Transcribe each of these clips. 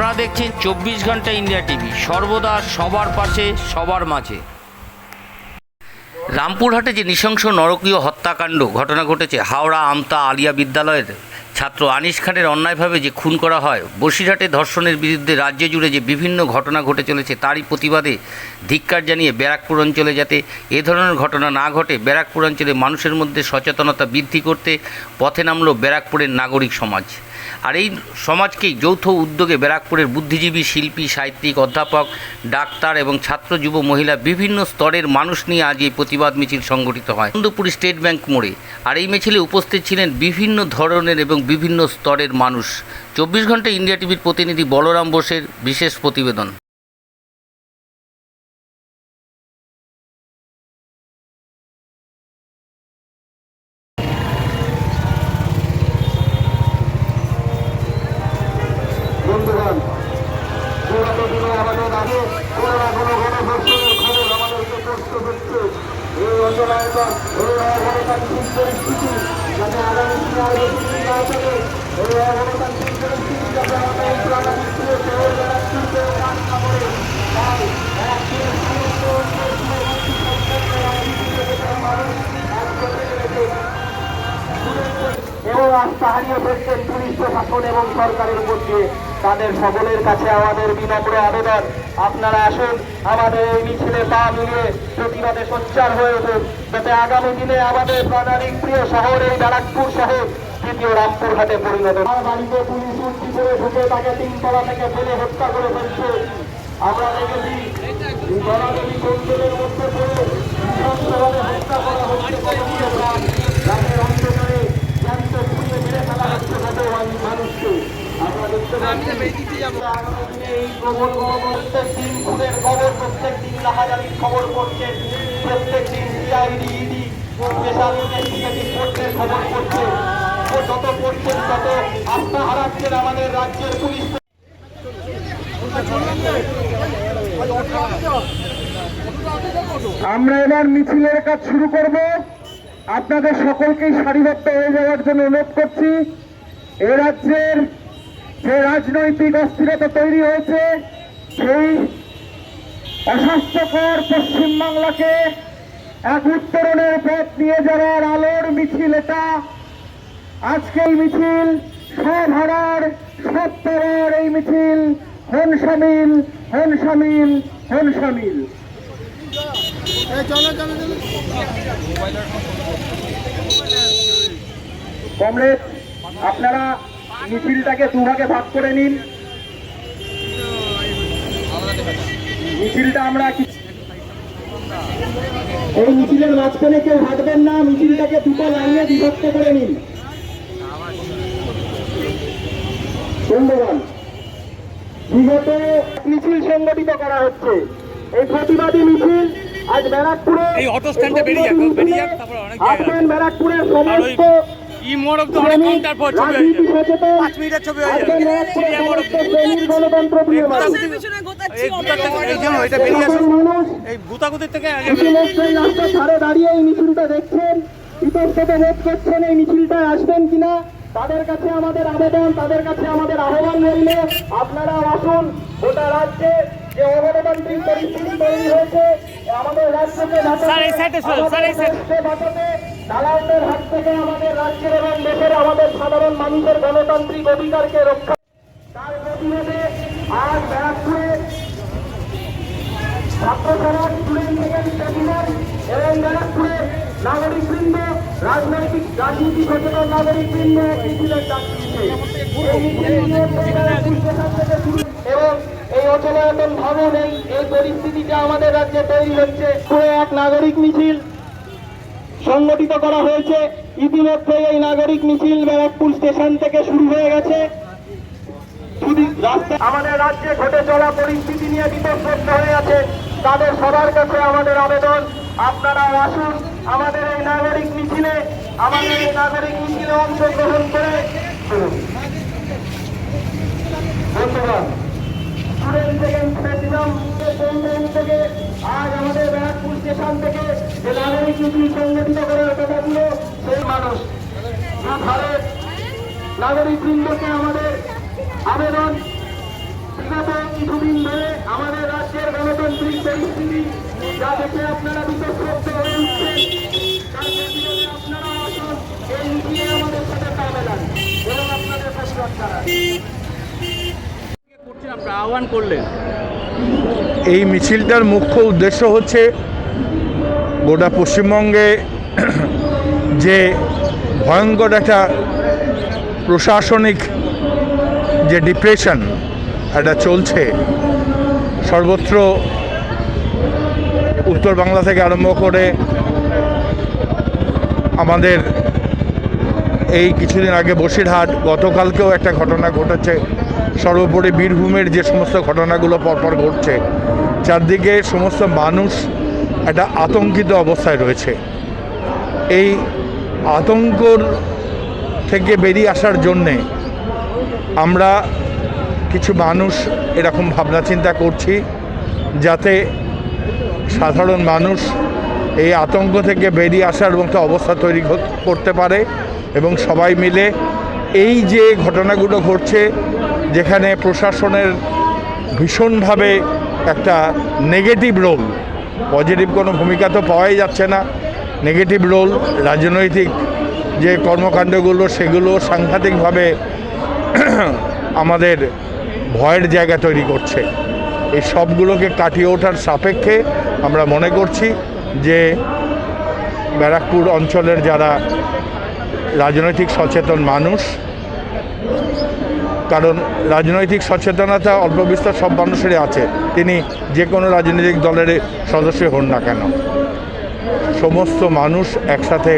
আপনারা দেখছেন চব্বিশ ঘণ্টা ইন্ডিয়া টিভি। সর্বদা সবার পাশে, সবার মাঝে। রামপুরহাটে যে নৃশংস নরকীয় হত্যাকাণ্ড ঘটনা ঘটেছে, হাওড়া আমতা আলিয়া বিদ্যালয়ের ছাত্র আনিস খানের অন্যায়ভাবে যে খুন করা হয়, বসিরহাটে ধর্ষণের বিরুদ্ধে রাজ্য জুড়ে যে বিভিন্ন ঘটনা ঘটে চলেছে, তারই প্রতিবাদে ধিক্কার জানিয়ে ব্যারাকপুর অঞ্চলে যাতে এ ধরনের ঘটনা না ঘটে, ব্যারাকপুর অঞ্চলে মানুষের মধ্যে সচেতনতা বৃদ্ধি করতে পথে নামল ব্যারাকপুরের নাগরিক সমাজ। আর এই সমাজকেই যৌথ উদ্যোগে ব্যারাকপুরের বুদ্ধিজীবী শিল্পী, সাহিত্যিক, অধ্যাপক, ডাক্তার এবং ছাত্র, যুব, মহিলা বিভিন্ন স্তরের মানুষ নিয়ে আজ এই প্রতিবাদ মিছিল সংগঠিত হয়। আনন্দপুর স্টেট ব্যাংক মোড়ে। আর এই মিছিলে উপস্থিত ছিলেন বিভিন্ন ধরনের এবং বিভিন্ন স্তরের মানুষ। চব্বিশ ঘণ্টা ইন্ডিয়া টিভির প্রতিনিধি বলরাম বোসের বিশেষ প্রতিবেদন। আমাদের করতে হচ্ছে এবং আস্থা হারিয়ে ফেলছেন পুলিশ প্রশাসন এবং সরকারের মধ্যে তাদের সকলের কাছে আমাদের বিনম্র আবেদন। আপনারা আসুন, আমাদের এই মিছিলে পা মিলিয়ে প্রতিবাদে সোচ্চার হয়ে উঠুন। যাতে আগামী দিনে আমাদের প্রাণালিক প্রিয় শহর এই ব্যারাকপুর শহর দ্বিতীয় রামপুরহাটে পরিণত বাড়িতে পুলিশ উঠি করে ঢুকে তাকে তিনতলা থেকে ফেলে হত্যা করে ফেলছে। আমরা দেখেছি গণাদেবী মধ্যে পড়ে হত্যা করা হচ্ছে কতগুলো প্রাণ রাতের অন্ধকারে জ্যান্ত পুড়িয়ে মেরে ফেলা হচ্ছে কত মানুষ- মানুষকে আমরা দেখতে পাচ্ছি আগামী দিনে এই প্রত্যেক প্রত্যেক দিন খবর প্রত্যেক খবর যত তত হারাচ্ছেন আমাদের রাজ্যের আমরা এবার মিছিলের কাজ শুরু করব। আপনাদের সকলকেই সারিবদ্ধ হয়ে যাওয়ার জন্য অনুরোধ করছি। এ রাজ্যের যে রাজনৈতিক অস্থিরতা তৈরি হয়েছে, সেই অস্বাস্থ্যকর পশ্চিমবাংলাকে এক উত্তরণের পথ নিয়ে যাওয়ার আলোর মিছিল এটা। আজকে এই মিছিল সব হারার সব তরার এই মিছিল, হন সামিল হন সামিল হন সামিল কমরেড, আপনারা মিছিলটাকে দুভাগে ভাগ করে নিন। মিছিলটা আমরা এই মিছিলের মাঝখানে কেউ হাঁটবেন না মিছিলটাকে দুটো লাইনে বিভক্ত করে নিন। বন্ধুগণ বিগত মিছিল সংগঠিত করা হচ্ছে। এই প্রতিবাদী মিছিল আজ ব্যারাকপুরে এই অটো স্ট্যান্ডে বেরিয়ে যাক, বেরিয়ে যাক, তারপর অনেক জায়গা আসবেন ব্যারাকপুরের সমস্ত ই মোড়ক তো অনেক কাউন্টার পর ছবি হয়ে যাবে। পাঁচ মিনিটের ছবি হয়ে যাবে। এই মোড়ক সমস্ত শ্রেণির গণতন্ত্র প্রিয় মানুষ এই গুতার থেকে এই জন্য এটা বেরিয়ে আসো সকল মানুষ এই গুতাগুতির থেকে ধারে দাঁড়িয়ে এই মিছিলটা দেখছেন। ইতস্তত বোধ করছেন এই মিছিলটায় আসবেন কিনা? তাদের কাছে আমাদের আবেদন তাদের কাছে আমাদের আহ্বান রইল। আপনারা আসুন। গোটা রাজ্যে যে অগণতান্ত্রিক পরিস্থিতি তৈরি হয়েছে আমাদের রাজ্যকে বাঁচাতে, দালালদের হাত থেকে আমাদের রাজ্যের এবং দেশের, আমাদের সাধারণ মানুষের গণতান্ত্রিক অধিকারকে রক্ষা তার প্রতিবাদে আজ ব্যারাকপুরে স্টুডেন্ট এবং ব্যারাকপুরে নাগরিকবৃন্দ, রাজনৈতিক রাজনীতি সচেতন নাগরিকবৃন্দ এবং এই অচলায়তন ভবন, এই পরিস্থিতিটা আমাদের রাজ্যে তৈরি হচ্ছে এক নাগরিক মিছিল। সংগঠিত করা হয়েছে। ইতিমধ্যে এই নাগরিক মিছিল ব্যারাকপুর স্টেশন থেকে শুরু হয়ে গেছে। আমাদের রাজ্যে ঘটে চলা পরিস্থিতি নিয়ে বিতর্কত হয়ে আছে। তাদের সবার কাছে আমাদের আবেদন। আপনারা আসুন আমাদের এই নাগরিক মিছিলে, আমাদের এই নাগরিক মিছিলে অংশগ্রহণ করে। শুনুন। আমাদের সেকেন্ড প্রেসিডেন্ট সেন্টার থেকে আজ আমাদের ব্যারাকপুর স্টেশন থেকে যে নাগরিক নীতি সংগঠিত করে ওঠাগুলো সেই মানুষ নাগরিকবৃন্দকে আমাদের আবেদন বিগত কিছুদিন ধরে আমাদের রাজ্যের গণতান্ত্রিক পরিস্থিতি যা দেখে আপনারা বিতর্ক হয়ে উঠছেন আপনারা আসুন, এই নিয়ে আমাদের সাথে কামে এবং আপনাদের প্রশ্ন আহ্বান করলেন? এই মিছিলটার মুখ্য উদ্দেশ্য হচ্ছে গোটা পশ্চিমবঙ্গে যে ভয়ঙ্কর একটা প্রশাসনিক যে ডিপ্রেশন এটা চলছে, সর্বত্র উত্তর বাংলা থেকে আরম্ভ করে আমাদের এই কিছুদিন আগে বসিরহাট, গতকালকেও একটা ঘটনা ঘটেছে। সর্বোপরি বীরভূমের যে সমস্ত ঘটনাগুলো পরপর ঘটছে, চারদিকে সমস্ত মানুষ একটা আতঙ্কিত অবস্থায় রয়েছে। এই আতঙ্কর থেকে বেরিয়ে আসার জন্যে আমরা কিছু মানুষ এরকম ভাবনা চিন্তা করছি, যাতে সাধারণ মানুষ এই আতঙ্ক থেকে বেরিয়ে আসার মতো অবস্থা তৈরি কর- করতে পারে এবং সবাই মিলে এই যে ঘটনাগুলো ঘটছে যেখানে প্রশাসনের ভীষণভাবে একটা নেগেটিভ রোল পজিটিভ কোনো ভূমিকা তো পাওয়াই যাচ্ছে না। নেগেটিভ রোল রাজনৈতিক যে কর্মকাণ্ডগুলো, সেগুলো সাংঘাতিকভাবে আমাদের ভয়ের জায়গা তৈরি করছে। এই সবগুলোকে কাটিয়ে ওঠার সাপেক্ষে আমরা মনে করছি যে ব্যারাকপুর অঞ্চলের যারা রাজনৈতিক সচেতন মানুষ কারণ রাজনৈতিক সচেতনতা অল্প বিস্তর সব মানুষেরই আছে। তিনি যে কোনো রাজনৈতিক দলের সদস্য হন না কেন। সমস্ত মানুষ একসাথে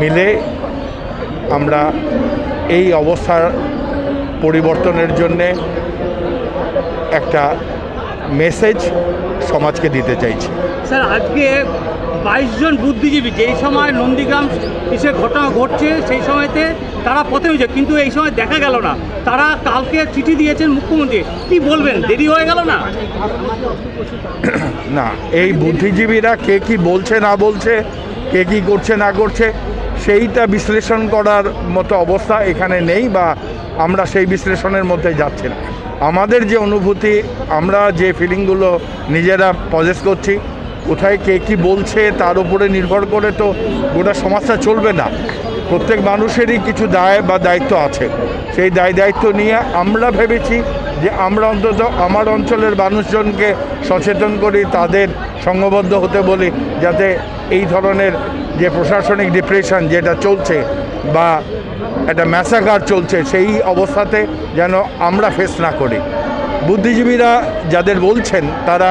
মিলে আমরা এই অবস্থার পরিবর্তনের জন্যে একটা মেসেজ সমাজকে দিতে চাইছি। স্যার, আজকে বাইশ জন বুদ্ধিজীবী যেই সময় নন্দীগ্রাম এসে ঘটনা ঘটছে, সেই সময়তে তারা পথে হয়েছে কিন্তু এই সময় দেখা গেল না। তারা কালকে চিঠি দিয়েছেন মুখ্যমন্ত্রী। কি বলবেন? দেরি হয়ে গেল না? না, এই বুদ্ধিজীবীরা কে কি বলছে, না বলছে, কে কি করছে, না করছে, সেইটা বিশ্লেষণ করার মতো অবস্থা এখানে নেই বা আমরা সেই বিশ্লেষণের মধ্যে যাচ্ছি না। আমাদের যে অনুভূতি, আমরা যে ফিলিংগুলো নিজেরা পজেস করছি কোথায় কে কি বলছে তার উপরে নির্ভর করে তো গোটা সমাজটা চলবে না। প্রত্যেক মানুষেরই কিছু দায় বা দায়িত্ব আছে। সেই দায় দায়িত্ব নিয়ে আমরা ভেবেছি যে আমরা অন্তত আমার অঞ্চলের মানুষজনকে সচেতন করি, তাদের সঙ্গবদ্ধ হতে বলি, যাতে এই ধরনের যে প্রশাসনিক ডিপ্রেশন যেটা চলছে বা একটা ম্যাসাকার চলছে, সেই অবস্থাতে যেন আমরা ফেস না করি। বুদ্ধিজীবীরা যাদের বলছেন, তারা